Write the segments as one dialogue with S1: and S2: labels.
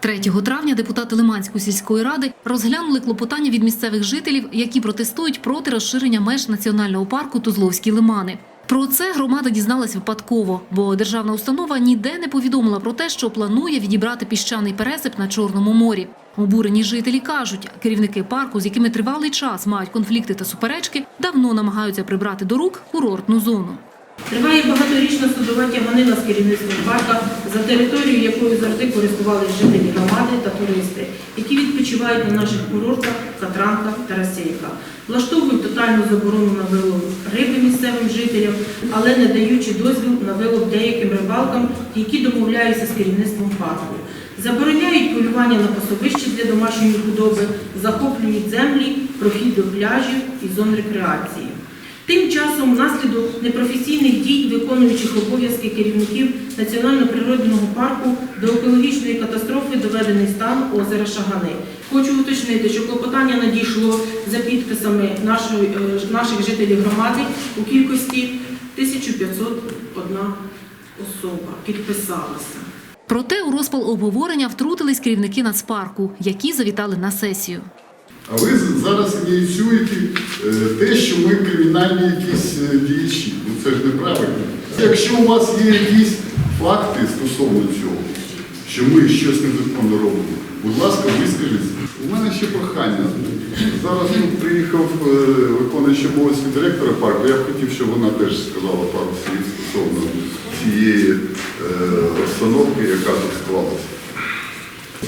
S1: 3 травня депутати Лиманської сільської ради розглянули клопотання від місцевих жителів, які протестують проти розширення меж національного парку Тузловські лимани. Про це громада дізналась випадково, бо державна установа ніде не повідомила про те, що планує відібрати піщаний пересип на Чорному морі. Обурені жителі кажуть, керівники парку, з якими тривалий час мають конфлікти та суперечки, давно намагаються прибрати до рук курортну зону.
S2: Триває багаторічна судова тяганина з керівництвом парка, за територією якою завжди користувалися жителі громади та туристи, які відпочивають на наших курортах, Катранках та Росейках. Влаштовують тотальну заборону на вилов риби місцевим жителям, але не даючи дозвіл на вилов деяким рибалкам, які домовляються з керівництвом парку. Забороняють полювання на пасовищі для домашньої худоби, захоплюють землі, прохід до пляжів і зон рекреації. Тим часом, внаслідок непрофесійних дій виконуючих обов'язки керівників Національно-природного парку до екологічної катастрофи доведений стан озера Шагани. Хочу уточнити, що клопотання надійшло за підписами е, наших жителів громади у кількості 1501 особа підписалася.
S1: Проте у розпал обговорення втрутились керівники нацпарку, які завітали на сесію.
S3: А ви зараз ініціюєте е, те, що ми кримінальні якісь е, діячі. Ну це ж неправильно. Якщо у вас є якісь факти стосовно цього, що ми щось незаконно робимо, будь ласка, вискажіться. У мене ще прохання. Зараз тут приїхав е, виконуючий обов'язки директора парку. Я б хотів, щоб вона теж сказала пару слів стосовно цієї обстановки, яка тут склалася.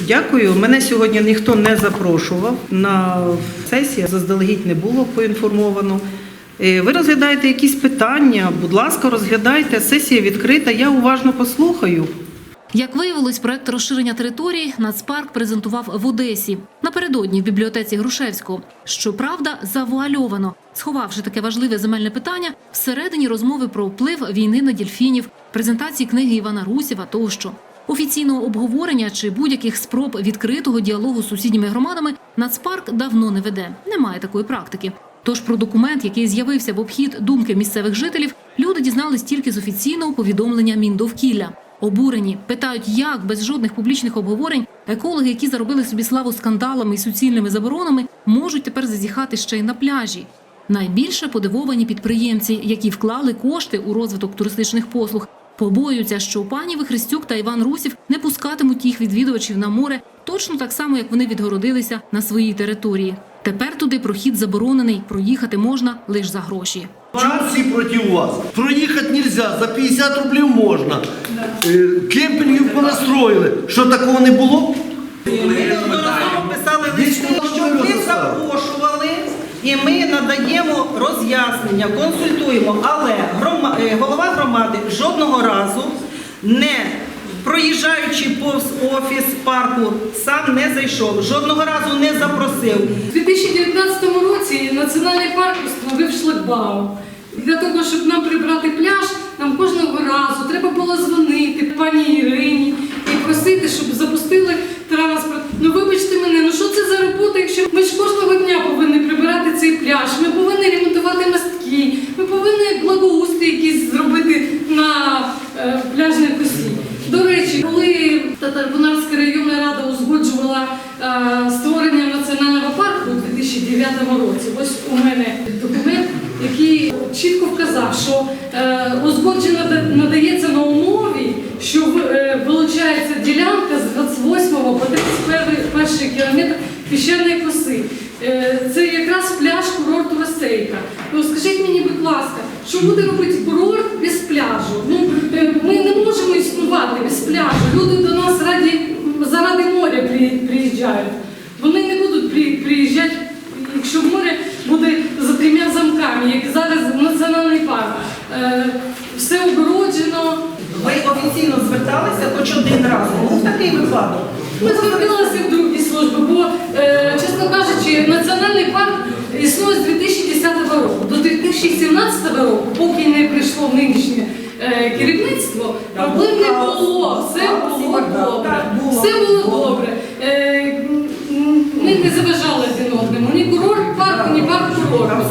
S4: Дякую. Мене сьогодні ніхто не запрошував на сесію. Заздалегідь не було поінформовано. Е, Ви розглядаєте якісь питання? Будь ласка, розглядайте. Сесія відкрита. Я уважно послухаю.
S1: Як виявилось, проект розширення території Нацпарк презентував в Одесі напередодні в бібліотеці Грушевського. Щоправда, завуальовано, сховавши таке важливе земельне питання всередині розмови про вплив війни на дільфінів, презентації книги Івана Русєва тощо. Офіційного обговорення чи будь-яких спроб відкритого діалогу з сусідніми громадами Нацпарк давно не веде. Немає такої практики. Тож про документ, який з'явився в обхід думки місцевих жителів, люди дізнались тільки з офіційного повідомлення Міндовкілля. Обурені питають, як без жодних публічних обговорень екологи, які заробили собі славу скандалами і суцільними заборонами, можуть тепер зазіхати ще й на пляжі. Найбільше подивовані підприємці, які вклали кошти у розвиток туристичних послуг, побоюються, що пані Вихрестюк та Іван Русів не пускатимуть їх відвідувачів на море точно так само, як вони відгородилися на своїй території. Тепер туди прохід заборонений, проїхати можна лише за гроші.
S5: Чому всі проти вас? Проїхати нельзя, за 50 рублів можна. Е, Кемпінгів понастроїли. Що такого не було?
S4: Ми неодноразово писали що ви запрошували, і ми надаємо роз'яснення, консультуємо. Але грома- е, голова громади жодного разу не проїжджаючи повз офіс парку, сам не зайшов, жодного разу не запросив.
S6: У 2019 році національний парк встановив шлагбаум. Для того, щоб нам прибрати пляж, нам кожного разу треба було дзвонити пані Ірині просити, щоб запустили транспорт. Ну вибачте мене, ну що це за робота, якщо ми ж кожного дня повинні прибирати цей пляж, ми повинні ремонтувати мостки, ми повинні благоустрій якийсь зробити на е, пляжній косі. До речі, коли Татарбунарська районна рада узгоджувала е, створення національного парку у 2009 році, ось у мене документ, який чітко вказав, що е, узгодження да- надається на умові, що е, вилучається ділянка з 28 по 31 кілометр піщаної коси. Е, Це якраз пляж курорту Весейка. Ну скажіть мені, будь ласка, що буде робити курорт без пляжу? Ну е, ми не можемо існувати без пляжу. Люди до нас раді заради моря приїжджають. Вони не будуть при- приїжджати, якщо море буде за трьома замками, як зараз національний парк. Е, Все огороджено.
S4: Офіційно зверталися хоч один раз. Був такий випадок.
S6: Ми звернулися в другі служби, бо, е, чесно кажучи, національний парк існує з 2010 року. До 2017 року, поки не прийшло нинішнє е, керівництво, проблем не було. Все було добре. Все було добре. Е, Ми не заважали один одному. Ні курорт парку, ні парк курорту.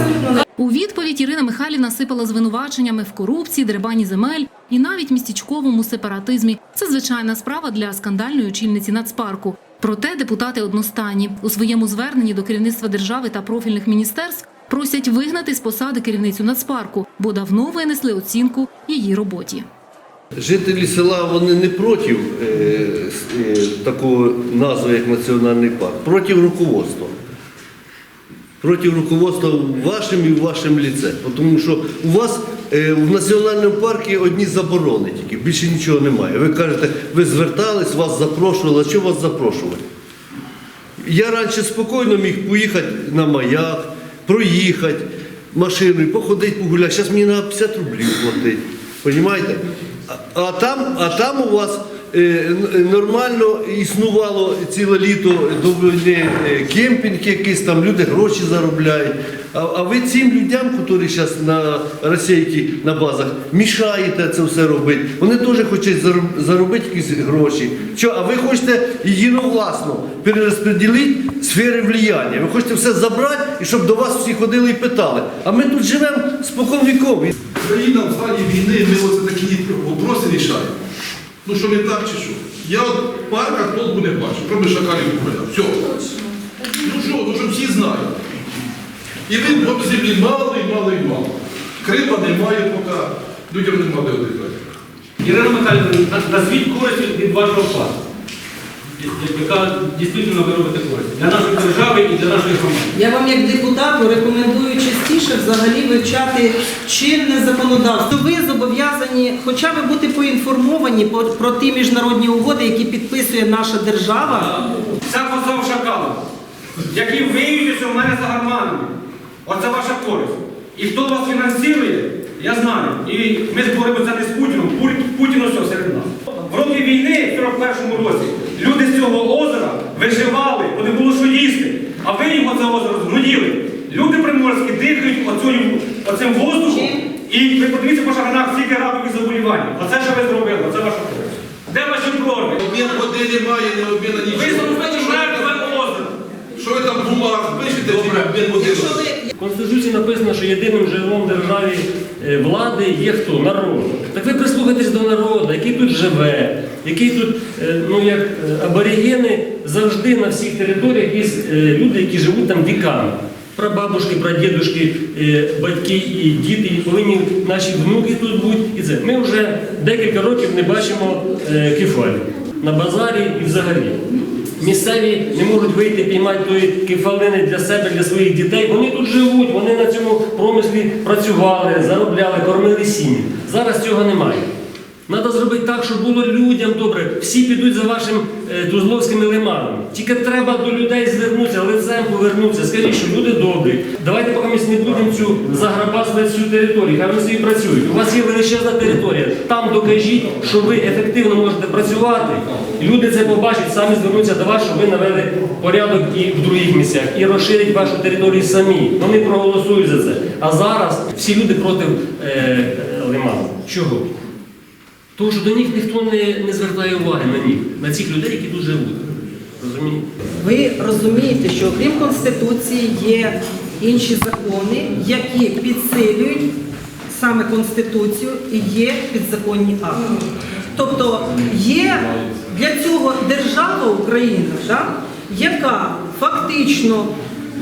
S1: У відповідь Ірина Михайлівна сипала звинуваченнями в корупції, дерибані земель і навіть містечковому сепаратизмі. Це звичайна справа для скандальної очільниці нацпарку. Проте депутати одностайні у своєму зверненні до керівництва держави та профільних міністерств просять вигнати з посади керівницю нацпарку, бо давно винесли оцінку її роботі.
S5: Жителі села вони не проти е, е, такого назви, як національний парк, проти руководства. Проти руководства вашим і в вашому ліце. Тому що у вас е, в національному парку одні заборони тільки, більше нічого немає. Ви кажете, ви звертались, вас запрошували, а що вас запрошували? Я раніше спокійно міг поїхати на маяк, проїхати машиною, походити, погуляти. Зараз мені треба 50 рублів платити. Понімаєте? А, а, там, а там у вас нормально існувало ціле літо до е, кемпінг якийсь, там люди гроші заробляють. А, а ви цим людям, які зараз на російки на базах, мішаєте це все робити. Вони теж хочуть заробити якісь гроші. Що, а ви хочете єдиновласно перерозподілити сфери влияння. Ви хочете все забрати і щоб до вас всі ходили і питали. А ми тут живемо спокон віков.
S7: Країна в стані війни, ми оце такі вопроси рішаємо. Ну що не так чи що? Я от парка толку не бачу, кроме шакалів поля. Все. Ну що, ну що всі знають. І він по землі мало і мало і мало. Крима немає поки, людям немає одихати.
S8: Ірина Михайлівна, на- назвіть користь від- вашого плану, яка дійсно ви робите користь для нашої держави і для нашої громади.
S4: Я вам як депутату рекомендую частіше взагалі вивчати чинне законодавство. Ви зобов'язані хоча б бути поінформовані про, ті міжнародні угоди, які підписує наша держава.
S8: Ця позов шакалом, які виявилися у мене за гарманами. Оце ваша користь. І хто вас фінансує, я знаю. І ми зборемося не з Путіном, Пу- Путін усе серед нас. В роки війни, в 41-му році, люди з цього озера виживали, бо не було що їсти. А ви його це озеро згноїли. Люди приморські дихають оцю, оцим воздухом. І ви подивіться по шаганах скільки ракових заболівань. Оце що ви зробили, оце ваша користь. Де ваші прорви?
S7: Обмін води немає, не обміна
S8: Ви
S7: нічого.
S8: зробили мертве озеро.
S7: Що ви там бумаг пишете, обмін води?
S9: Конституції написано, що єдиним джерелом державі е, влади є хто? Народ. Так ви прислухайтесь до народу, який тут живе, який тут, е, ну як е, аборигени завжди на всіх територіях є люди, які живуть там віками. Прабабушки, прадідушки, батьки і діти, і повинні наші внуки тут бути. І це. Ми вже декілька років не бачимо кефалів на базарі і взагалі. Місцеві не можуть вийти піймати тої кефалини для себе, для своїх дітей. Вони тут живуть, вони на цьому промислі працювали, заробляли, кормили сім'ї. Зараз цього немає. Треба зробити так, щоб було людям добре. Всі підуть за вашим е, тузловськими лиманами. Тільки треба до людей звернутися, лицем повернутися. Скажіть, що люди добрі. Давайте поки ми не будемо цю заграбасувати цю територію. Хай вони собі працюють. У вас є величезна територія. Там докажіть, що ви ефективно можете працювати. Люди це побачать, самі звернуться до вас, щоб ви навели порядок і в других місцях, і розширять вашу територію самі. Вони проголосують за це. А зараз всі люди проти е, лиману. Чого? Тому що до них ніхто не, не звертає уваги на них, на цих людей, які тут живуть. Розумієте?
S4: Ви розумієте, що окрім Конституції є інші закони, які підсилюють саме Конституцію і є підзаконні акти. Тобто є для цього держава Україна, да, яка фактично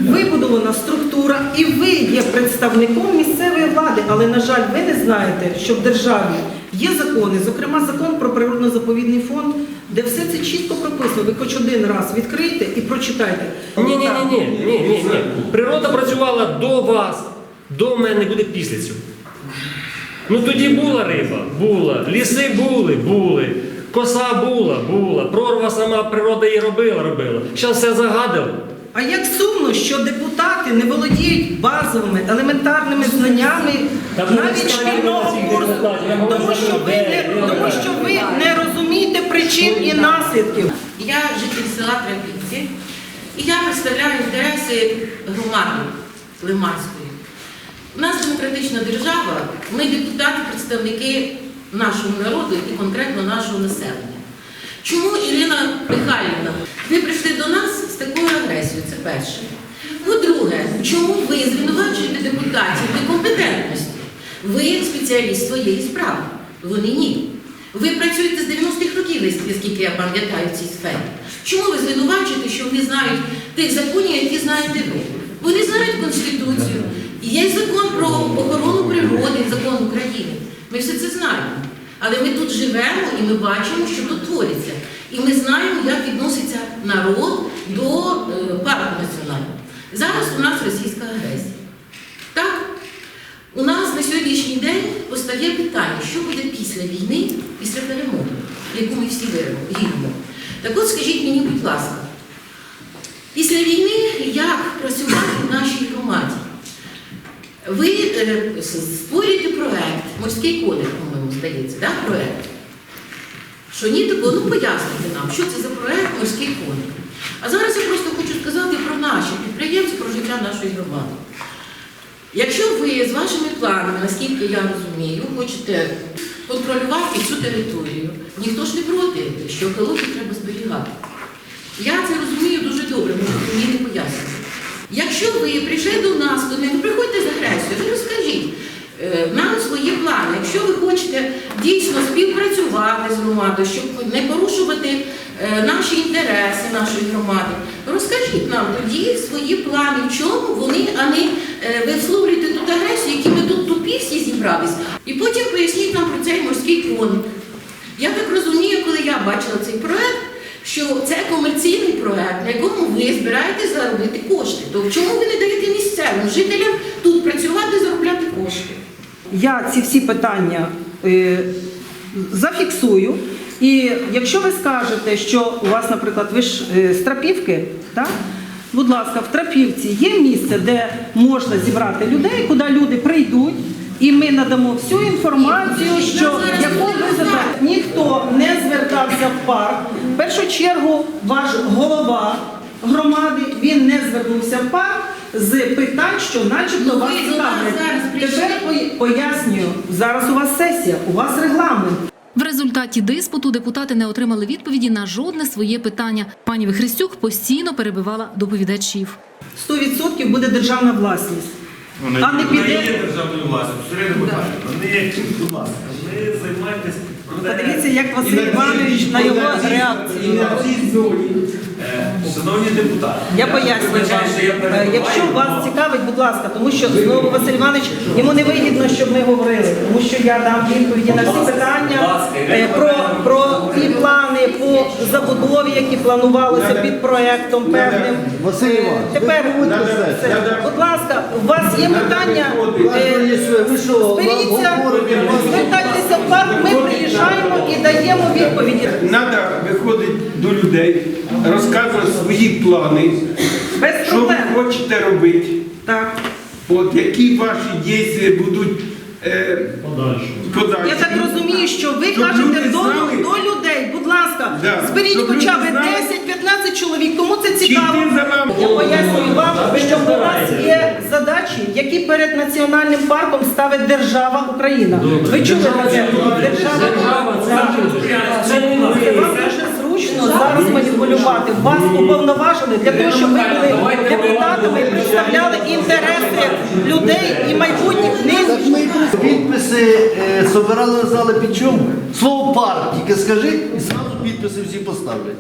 S4: вибудована структура, і ви є представником місцевої влади, але, на жаль, ви не знаєте, що в державі є закони, зокрема закон про природно-заповідний фонд, де все це чітко прописано. Ви хоч один раз відкрийте і прочитайте.
S9: Ні, ні, ні, ні, ні, ні, ні. Природа працювала до вас, до мене буде після цього. Ну тоді була риба, була, ліси були, були, коса була, була, прорва сама природа її робила, робила. Зараз все загадало.
S4: А як сумно, що депутати не володіють базовими елементарними знаннями навіть шкільного курсу, тому що ви не тому, що ви не розумієте причин і наслідків.
S10: Я житель села Трапівці, і я представляю інтереси громади Лиманської. У нас демократична держава, ми депутати, представники нашого народу і конкретно нашого населення. Чому Ірина Михайлівна, ви прийшли до нас з такою агресією? Це перше. По-друге, чому ви звинувачуєте депутатів, некомпетентності? Ви спеціаліст своєї справи. Вони ні. Ви працюєте з 90-х років, наскільки я пам'ятаю, в цій сфері. Чому ви звинувачуєте, що вони знають тих законів, які знаєте ви? Вони знають Конституцію. Є закон про охорону природи, закон України. Ми все це знаємо. Але ми тут живемо і ми бачимо, що тут твориться. І ми знаємо, як відноситься народ до е, парку національного. Зараз у нас російська агресія. Так? У нас на сьогоднішній день постає питання, що буде після війни, після перемоги, яку ми всі віримо- віримо. Так от скажіть мені, будь ласка, після війни як працювати в нашій громаді? Ви е, створюєте проект, морський кодекс, по-моєму, здається, да, проект? Що ні, такого, ну пояснюйте нам, що це за проект морський кодекс. А зараз я просто хочу сказати про наші підприємства, про життя нашої громади. Якщо ви з вашими планами, наскільки я розумію, хочете контролювати цю територію, ніхто ж не проти, що екологію треба зберігати. Я це розумію дуже добре, можете мені не пояснити. Якщо ви прийшли до нас, то не приходьте з агресією, розкажіть е, нам свої плани. Якщо ви хочете дійсно співпрацювати з громадою, щоб не порушувати е, наші інтереси нашої громади, розкажіть нам тоді свої плани, в чому вони, а не е, висловлюєте тут агресію, які ми тут тупі всі зібрались. І потім поясніть нам про цей морський коник. Я так розумію, коли я бачила цей проект, що це комерційний проект, на якому ви збираєтесь заробити кошти. То чому ви не даєте місцевим жителям тут працювати, заробляти кошти?
S4: Я ці всі питання е, зафіксую. І якщо ви скажете, що у вас, наприклад, ви ж е, з Трапівки, так? будь ласка, в Трапівці є місце, де можна зібрати людей, куди люди прийдуть, і ми надамо всю інформацію, що
S10: зараз
S4: яку ви
S10: не.
S4: Ніхто не звертався в парк. В першу чергу ваш голова громади він не звернувся в парк з питань, що начебто
S10: Ну,
S4: вас
S10: прийшли.
S4: Тепер пояснюю, зараз у вас сесія, у вас регламент.
S1: В результаті диспуту депутати не отримали відповіді на жодне своє питання. Пані Вихрестюк постійно перебивала доповідачів.
S4: 100% буде державна власність. А не піде.
S11: державною власністю. Сергій Михайлович, вони, будь ласка, ви займаєтесь
S4: Подивіться, як Василь Іванович на його реакцію.
S11: Е, Шановні депутати,
S4: Я пояснюю вам, Е, якщо вас цікавить, будь ласка, тому що знову Василь Іванович, йому не вигідно, щоб ми говорили, тому що я дам відповіді на всі питання е, про, про ті плани по забудові, які планувалися під проектом певним.
S12: Василь
S4: Е,
S12: Іванович, ви
S4: Тепер, все. будь ласка, у вас є питання? Е,
S12: Ви що,
S4: Зберіться,
S12: говорите,
S4: звертайтеся в парк, ми приїжджаємо і даємо відповіді.
S13: Треба виходити до людей, розказувати свої плани,
S4: Без
S13: що ви
S4: проблем.
S13: хочете робити,
S4: Так.
S13: от які ваші дії будуть е, подальші.
S4: Я так розумію, що ви
S13: Щоб
S4: кажете
S13: люди
S4: до,
S13: знали.
S4: до людей, будь ласка,
S13: Да.
S4: зберіть
S13: Щоб
S4: хоча б
S13: люди знали.
S4: 10-15 чоловік, кому це
S13: Чи
S4: цікаво.
S13: за вами?
S4: Я пояснюю вам, що у нас є задачі, які перед національним парком ставить держава Україна. Ви чули про це? Держава
S9: Це не
S4: Вам
S9: ви.
S4: дуже зручно зараз маніпулювати. Вас уповноважили для того, щоб ви були депутатами і представляли інтереси людей і майбутніх них.
S12: Підписи е, собирали зали під чому? Слово парк тільки скажи і зразу підписи всі поставлять.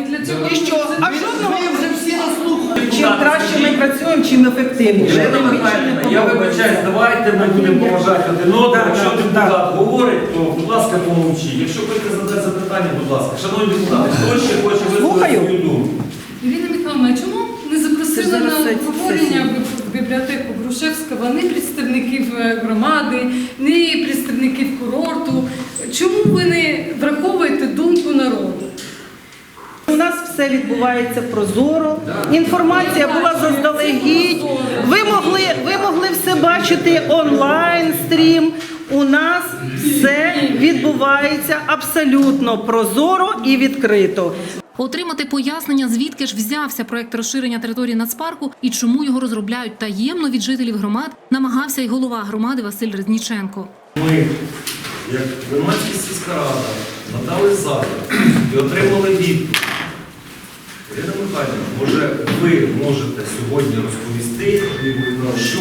S6: І для цього
S4: І що? А жодного
S12: ви вже всі наслухали.
S4: Чим краще ми працюємо, чим ефективніше.
S11: Я
S4: подобається.
S11: Давайте ми будемо поважати один одного. Якщо депутат говорить, то, будь ласка, помовчіть. Якщо хочете задати запитання, будь ласка. Шановні депутати, хто ще хоче висловити свою думку?
S6: Ірина Михайловна, чому не запросили на обговорення в бібліотеку Грушевського ні представників е, громади, ні представників курорту? Чому ви не враховуєте думку народу?
S4: Все відбувається прозоро. Інформація була заздалегідь. Ви могли, ви могли все бачити онлайн стрім. У нас все відбувається абсолютно прозоро і відкрито.
S1: Отримати пояснення, звідки ж взявся проект розширення території нацпарку і чому його розробляють таємно від жителів громад, намагався й голова громади Василь Резніченко.
S11: Ми, як громадська сільська рада, надали запит і отримали відповідь. Ірина Михайлівна, може ви можете сьогодні розповісти, що,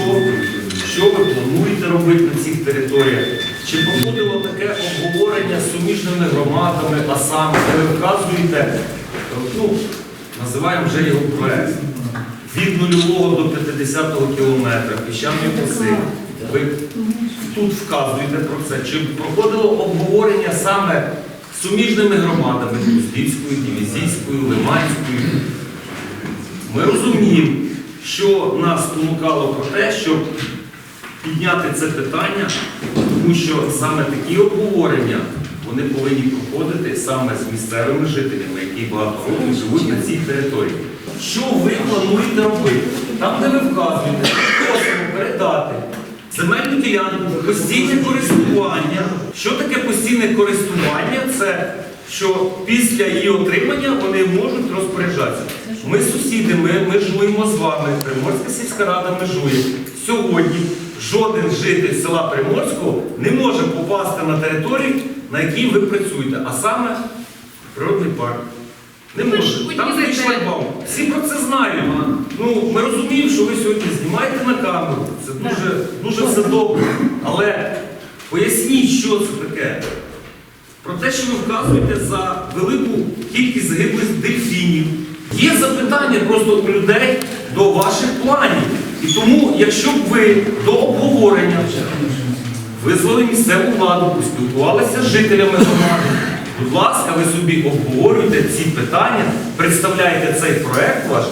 S11: що ви плануєте робити на цих територіях, Чи проходило таке обговорення з суміжними громадами, а саме, де ви вказуєте, ну, називаємо вже його проект, від нульового до 50-го кілометра, піщані коси. Ви тут вказуєте про це. Чи проходило обговорення саме суміжними громадами Кузьківською, Дивізійською, Лиманською? Ми розуміємо, що нас спонукало про те, щоб підняти це питання, тому що саме такі обговорення вони повинні проходити саме з місцевими жителями, які багато років живуть на цій території. Що ви плануєте робити? Там, де ви вказуєте, просимо передати земельну ділянку, постійне користування. Що таке постійне користування? Це що після її отримання вони можуть розпоряджатися. Ми сусіди, ми межуємо з вами, Приморська сільська рада межує. Сьогодні жоден житель села Приморського не може попасти на територію, на якій ви працюєте, а саме природний парк. Не може. Там стоїть шлагбаум. Всі про це знають. Ну, ми розуміємо, що ви сьогодні знімаєте на камеру. Це дуже, дуже все добре. Але поясніть, що це таке. Про те, що ви вказуєте за велику кількість загиблих дельфінів. Є запитання просто у людей до ваших планів. І тому, якщо б ви до обговорення визвали місцеву владу, поспілкувалися з жителями громади, будь ласка, ви собі обговорюйте ці питання, представляйте цей проект ваш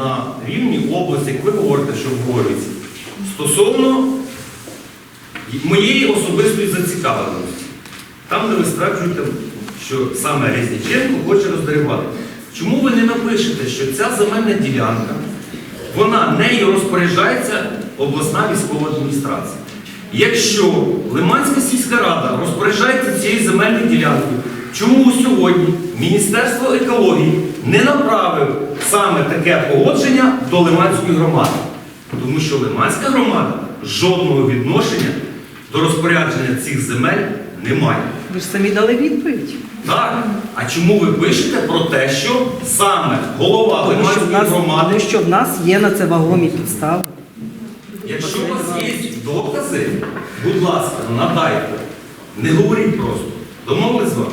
S11: на рівні області, як ви говорите, що обговорюється. Стосовно моєї особистої зацікавленості. Там, де ви стверджуєте, що саме Резніченко хоче роздерибати. Чому ви не напишете, що ця земельна ділянка, вона нею розпоряджається обласна військова адміністрація? Якщо Лиманська сільська рада розпоряджається цією земельною ділянкою, чому сьогодні Міністерство екології не направив саме таке погодження до Лиманської громади? Тому що Лиманська громада жодного відношення до розпорядження цих земель не має.
S4: Ви ж самі дали відповідь.
S11: Так. А чому ви пишете про те, що саме голова
S4: Тому що,
S11: Лиманської
S4: нас,
S11: громади,
S4: тому що в нас є на це вагомі підстави.
S11: якщо у вас є докази, будь ласка, надайте. Не говоріть просто. Домовились з вами?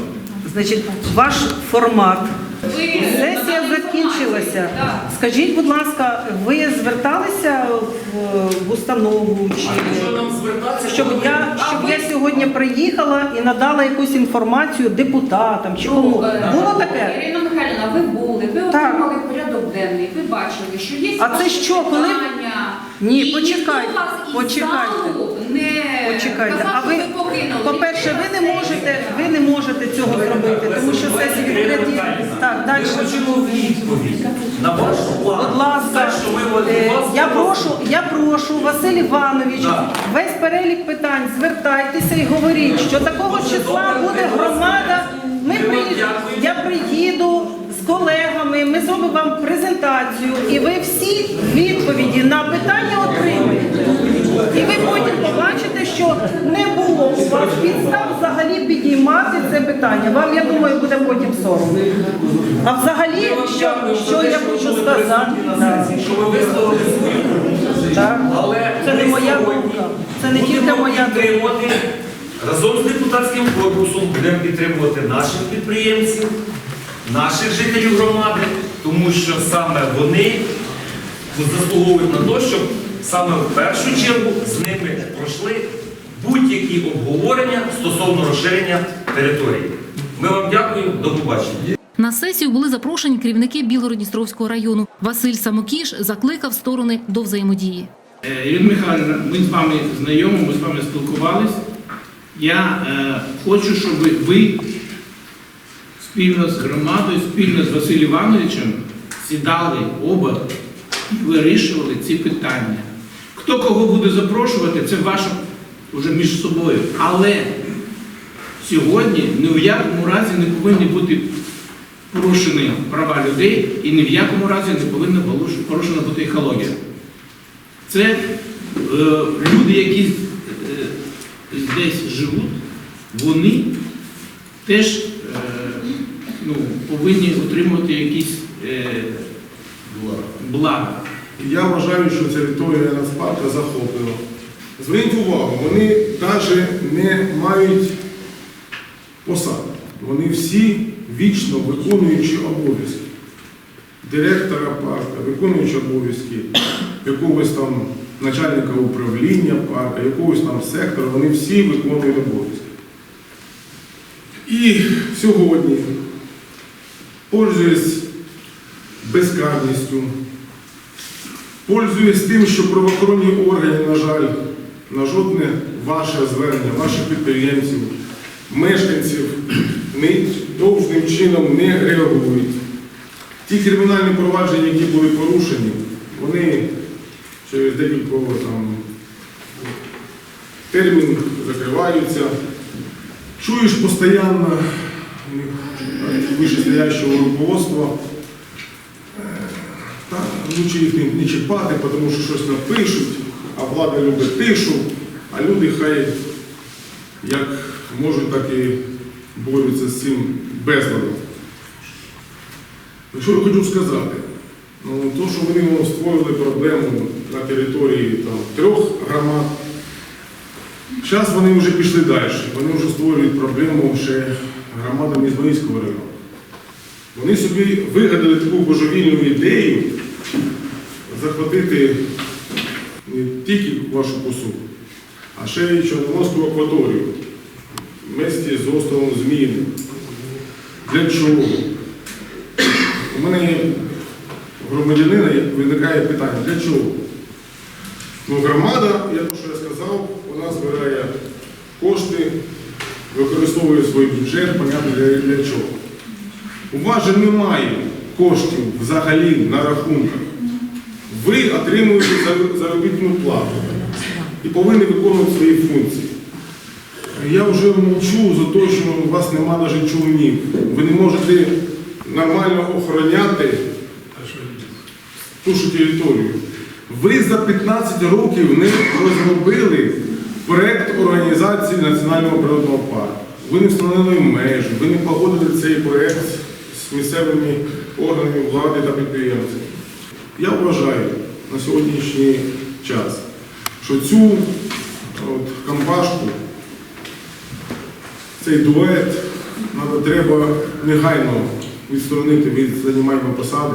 S4: Значить, ваш формат.
S6: Ви Надали
S4: закінчилася.
S6: Так.
S4: Скажіть, будь ласка, ви зверталися в, в установу чи
S11: Що нам звертатися?
S4: щоб я щоб я сьогодні приїхала і надала якусь інформацію депутатам чи кому
S6: Е,
S4: було таке?
S6: Ірина Михайлівна, ви були, ви
S4: Так.
S6: отримали порядок денний, ви бачили, що є
S4: А це що, коли- Ні,
S6: і
S4: почекайте, почекайте.
S6: не
S4: Почекайте, а ви. По-перше, ви не можете, ви не можете цього зробити, тому що сесія відкриті. Так, далі.
S11: Ми хочемо відповідь на ваш план.
S4: Будь ласка,
S11: що ми
S4: е,
S11: вас
S4: я прошу, я прошу, Василь Іванович, весь перелік питань, звертайтеся і говоріть, що такого числа буде громада. Ми приїдемо, я приїду з колегами, ми зробимо вам презентацію, і ви всі відповіді на питання отримаєте. І ви потім побачите, що не у вас підстав взагалі підіймати це питання. Вам, я думаю, буде потім соромно. А взагалі, що, що я хочу сказати?
S11: що ви висловили свою думку.
S4: Так.
S11: Але
S4: Це не
S11: ми
S4: моя
S11: сьогодні
S4: думка. Це не тільки
S11: будемо
S4: моя думка.
S11: підтримувати разом з депутатським корпусом будемо підтримувати наших підприємців, наших жителів громади, тому що саме вони заслуговують на те, щоб саме в першу чергу з ними пройшли будь-які обговорення стосовно розширення території. Ми вам дякуємо, до побачення.
S1: На сесію були запрошені керівники Білгород-Дністровського району. Василь Самокіш закликав сторони до взаємодії.
S13: Е, Ірина Михайлівна, ми з вами знайомі, ми з вами спілкувались. Я е, хочу, щоб ви, спільно з громадою, спільно з Василем Івановичем сідали оба і вирішували ці питання. Хто кого буде запрошувати, це ваше вже між собою. Але сьогодні ні в якому разі не повинні бути порушені права людей і ні в якому разі не повинна порушена- порушена бути екологія. Це е, люди, які е, десь живуть, вони теж е, ну, повинні отримувати якісь е, блага.
S14: Я вважаю, що територія Нацпарка захоплена. Зверніть увагу, вони навіть не мають посад. Вони всі вічно виконуючі обов'язки. Директора парка, виконуючи обов'язки якогось там начальника управління парка, якогось там сектора, вони всі виконують обов'язки. І сьогодні, пользуясь безкарністю, пользуясь тим, що правоохоронні органи, на жаль, на жодне ваше звернення, ваших підприємців, мешканців довжним чином не реагують. Ті кримінальні провадження, які були порушені, вони через декілька там, термін закриваються. Чуєш постійно вищестоящого руководства, лучше їх не, не чіпати, тому що щось напишуть, а влада любить тишу, а люди хай як можуть, так і борються з цим безладом. Що я хочу сказати? Ну, то, що вони створили проблему на території там, трьох громад, зараз вони вже пішли далі. Вони вже створюють проблему ще громадам Ізмаїльського району. Вони собі вигадали таку божевільну ідею захватити тільки вашу косу, а ще й Чорноморську акваторію вместе з островом Зміїним. Для чого? У мене громадянина виникає питання, для чого? Ну, громада, я то, що я сказав, вона збирає кошти, використовує свій бюджет, понятно, для, для чого. У вас же немає коштів взагалі на рахунках. Ви отримуєте заробітну плату і повинні виконувати свої функції. Я вже мовчу за те, що у вас немає навіть човнів. Ви не можете нормально охороняти ту ж територію. Ви за 15 років не розробили проєкт організації Національного природного парку. Ви не встановили межі, ви не погодили цей проєкт з місцевими органами влади та підприємцями. Я вважаю на сьогоднішній час, що цю от, компашку цей дует треба негайно відсторонити від займальної посади,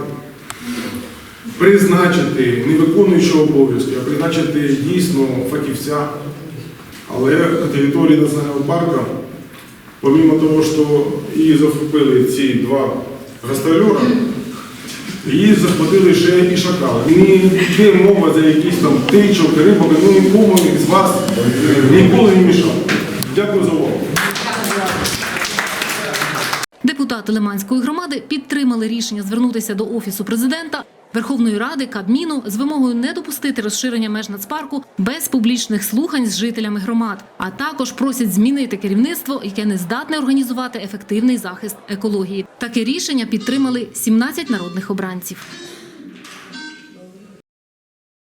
S14: призначити не виконуючого обов'язки, а призначити дійсно фахівця. Але на території національного парку, помимо того, що її захопили ці два гастрольора, її захватили ще і шакали. Не мова за якісь там тичок, рибок, ну нікому з вас ніколи не мішав. Дякую за увагу.
S1: Депутати Лиманської громади підтримали рішення звернутися до Офісу президента, Верховної Ради, Кабміну з вимогою не допустити розширення меж нацпарку без публічних слухань з жителями громад, а також просять змінити керівництво, яке не здатне організувати ефективний захист екології. Таке рішення підтримали 17 народних обранців.